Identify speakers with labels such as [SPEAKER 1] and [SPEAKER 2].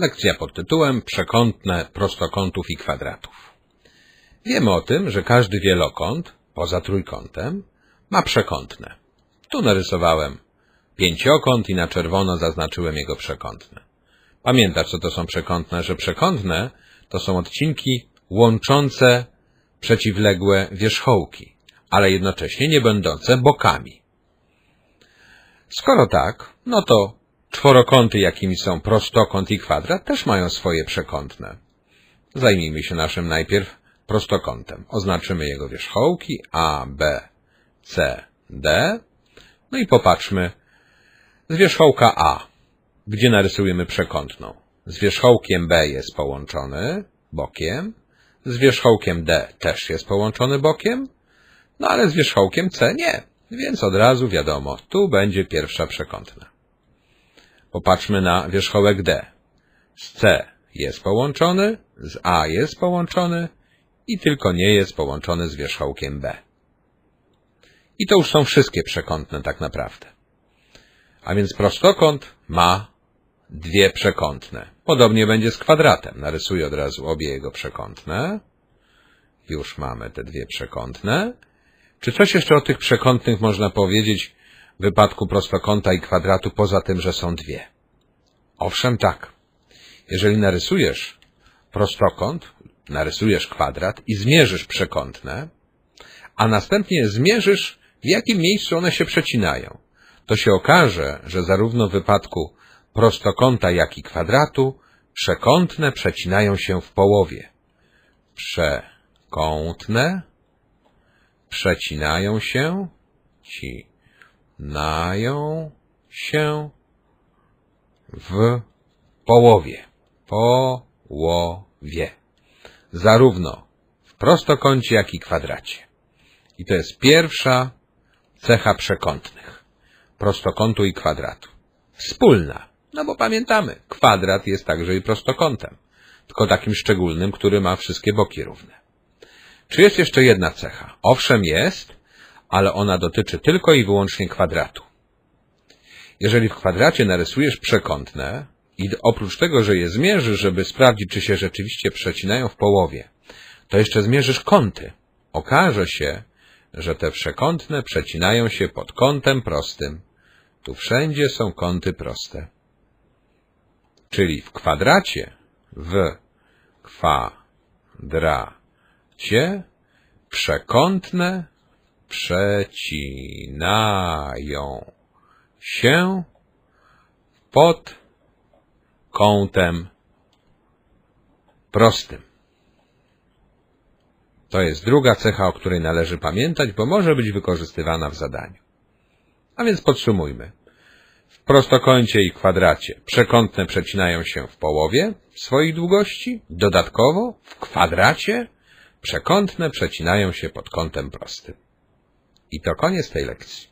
[SPEAKER 1] Lekcja pod tytułem Przekątne prostokątów i kwadratów. Wiemy o tym, że każdy wielokąt, poza trójkątem, ma przekątne. Tu narysowałem pięciokąt i na czerwono zaznaczyłem jego przekątne. Pamiętasz, co to są przekątne? Że przekątne to są odcinki łączące przeciwległe wierzchołki, ale jednocześnie nie będące bokami. Skoro tak, no to czworokąty, jakimi są prostokąt i kwadrat, też mają swoje przekątne. Zajmijmy się naszym najpierw prostokątem. Oznaczymy jego wierzchołki A, B, C, D. No i popatrzmy z wierzchołka A, gdzie narysujemy przekątną. Z wierzchołkiem B jest połączony bokiem, z wierzchołkiem D też jest połączony bokiem, no ale z wierzchołkiem C nie, więc od razu wiadomo, tu będzie pierwsza przekątna. Popatrzmy na wierzchołek D. Z C jest połączony, z A jest połączony i tylko nie jest połączony z wierzchołkiem B. I to już są wszystkie przekątne tak naprawdę. A więc prostokąt ma dwie przekątne. Podobnie będzie z kwadratem. Narysuję od razu obie jego przekątne. Już mamy te dwie przekątne. Czy coś jeszcze o tych przekątnych można powiedzieć w wypadku prostokąta i kwadratu, poza tym, że są dwie? Owszem, tak. Jeżeli narysujesz prostokąt, narysujesz kwadrat i zmierzysz przekątne, a następnie zmierzysz, w jakim miejscu one się przecinają, to się okaże, że zarówno w wypadku prostokąta, jak i kwadratu przekątne przecinają się w połowie. Przekątne przecinają się, cinają się w połowie. Połowie. Zarówno w prostokącie, jak i kwadracie. I to jest pierwsza cecha przekątnych. Prostokątu i kwadratu. Wspólna. No bo pamiętamy, kwadrat jest także i prostokątem. Tylko takim szczególnym, który ma wszystkie boki równe. Czy jest jeszcze jedna cecha? Owszem jest, ale ona dotyczy tylko i wyłącznie kwadratu. Jeżeli w kwadracie narysujesz przekątne i oprócz tego, że je zmierzysz, żeby sprawdzić, czy się rzeczywiście przecinają w połowie, to jeszcze zmierzysz kąty. Okaże się, że te przekątne przecinają się pod kątem prostym. Tu wszędzie są kąty proste. Czyli w kwadracie, w kwadracie przekątne przecinają się pod kątem prostym. To jest druga cecha, o której należy pamiętać, bo może być wykorzystywana w zadaniu. A więc podsumujmy. W prostokącie i kwadracie przekątne przecinają się w połowie swoich długości, dodatkowo w kwadracie przekątne przecinają się pod kątem prostym. I to koniec tej lekcji.